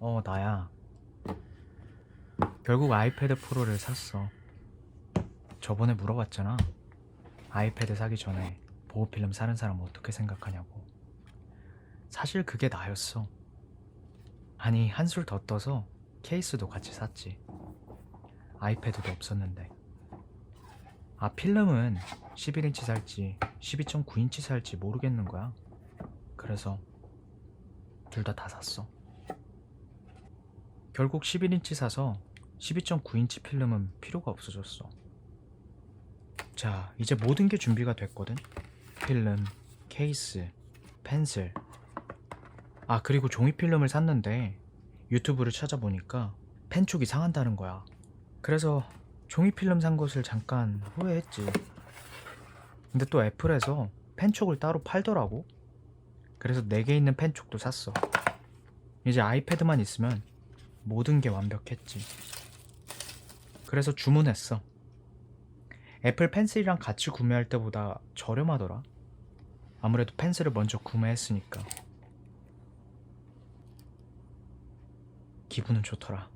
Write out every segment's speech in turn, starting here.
어, 나야. 결국 아이패드 프로를 샀어. 저번에 물어봤잖아. 아이패드 사기 전에 보호필름 사는 사람 어떻게 생각하냐고. 사실 그게 나였어. 아니, 한술 더 떠서 케이스도 같이 샀지. 아이패드도 없었는데. 아, 필름은 11인치 살지 12.9인치 살지 모르겠는 거야. 그래서 둘 다 다 샀어. 결국 11인치 사서 12.9인치 필름은 필요가 없어졌어. 자, 이제 모든 게 준비가 됐거든. 필름, 케이스, 펜슬. 아, 그리고 종이 필름을 샀는데 유튜브를 찾아보니까 펜촉이 상한다는 거야. 그래서 종이 필름 산 것을 잠깐 후회했지. 근데 또 애플에서 펜촉을 따로 팔더라고. 그래서 4개 있는 펜촉도 샀어. 이제 아이패드만 있으면 모든 게 완벽했지. 그래서 주문했어. 애플 펜슬이랑 같이 구매할 때보다 저렴하더라. 아무래도 펜슬을 먼저 구매했으니까. 기분은 좋더라.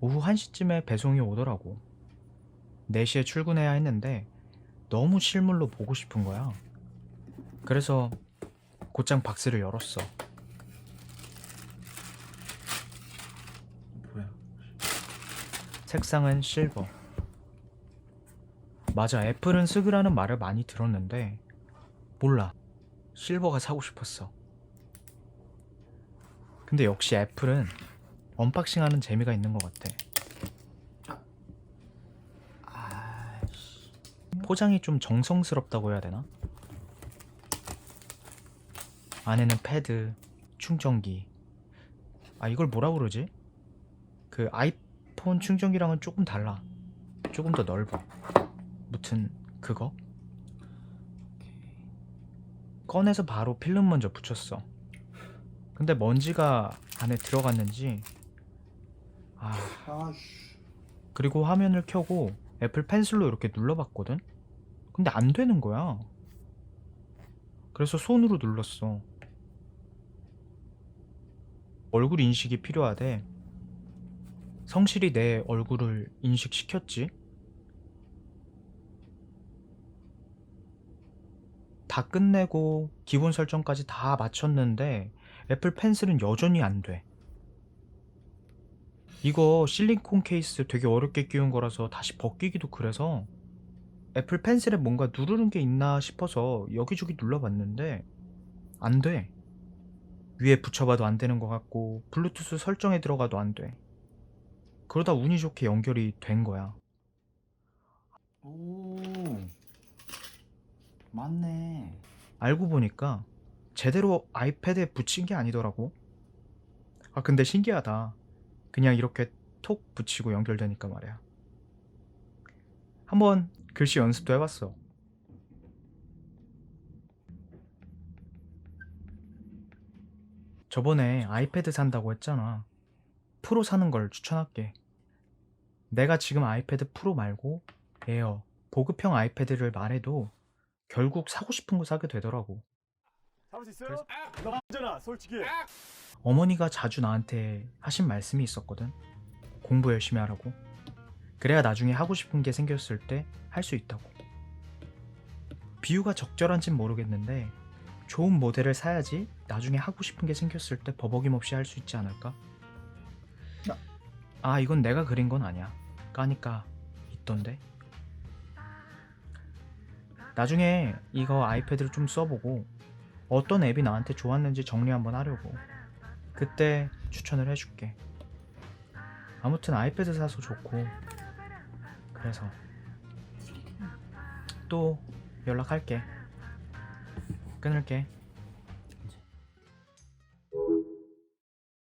오후 1시쯤에 배송이 오더라고. 4시에 출근해야 했는데 너무 실물로 보고 싶은 거야. 그래서 곧장 박스를 열었어. 뭐야? 색상은 실버. 맞아, 애플은 쓰그라는 말을 많이 들었는데 몰라. 실버가 사고 싶었어. 근데 역시 애플은 언박싱 하는 재미가 있는 것 같아. 포장이 좀 정성스럽다고 해야 되나? 안에는 패드, 충전기. 아, 이걸 뭐라 그러지? 그 아이 폰 충전기랑은 조금 달라. 조금 더 넓어. 무튼 그거? 꺼내서 바로 필름 먼저 붙였어. 근데 먼지가 안에 들어갔는지 아. 그리고 화면을 켜고 애플 펜슬로 이렇게 눌러봤거든? 근데 안 되는 거야. 그래서 손으로 눌렀어. 얼굴 인식이 필요하대. 성실히 내 얼굴을 인식시켰지. 다 끝내고 기본 설정까지 다 마쳤는데 애플 펜슬은 여전히 안 돼. 이거 실리콘 케이스 되게 어렵게 끼운 거라서 다시 벗기기도 그래서 애플 펜슬에 뭔가 누르는 게 있나 싶어서 여기저기 눌러봤는데 안 돼. 위에 붙여봐도 안 되는 것 같고 블루투스 설정에 들어가도 안 돼. 그러다 운이 좋게 연결이 된 거야. 오. 맞네. 알고 보니까 제대로 아이패드에 붙인 게 아니더라고. 아 근데 신기하다. 그냥 이렇게 톡 붙이고 연결되니까 말이야. 한번 글씨 연습도 해봤어. 저번에 아이패드 산다고 했잖아. 프로 사는 걸 추천할게. 내가 지금 아이패드 프로 말고 에어, 보급형 아이패드를 말해도 결국 사고 싶은 거 사게 되더라고. 잡을 수 있어요? 나 문제나 솔직히 어머니가 자주 나한테 하신 말씀이 있었거든. 공부 열심히 하라고. 그래야 나중에 하고 싶은 게 생겼을 때 할 수 있다고. 비유가 적절한진 모르겠는데 좋은 모델을 사야지 나중에 하고 싶은 게 생겼을 때 버벅임 없이 할 수 있지 않을까? 아 이건 내가 그린 건 아니야. 까니까 있던데. 나중에 이거 아이패드를 좀 써보고 어떤 앱이 나한테 좋았는지 정리 한번 하려고. 그때 추천을 해줄게. 아무튼 아이패드 사서 좋고 그래서 또 연락할게. 끊을게.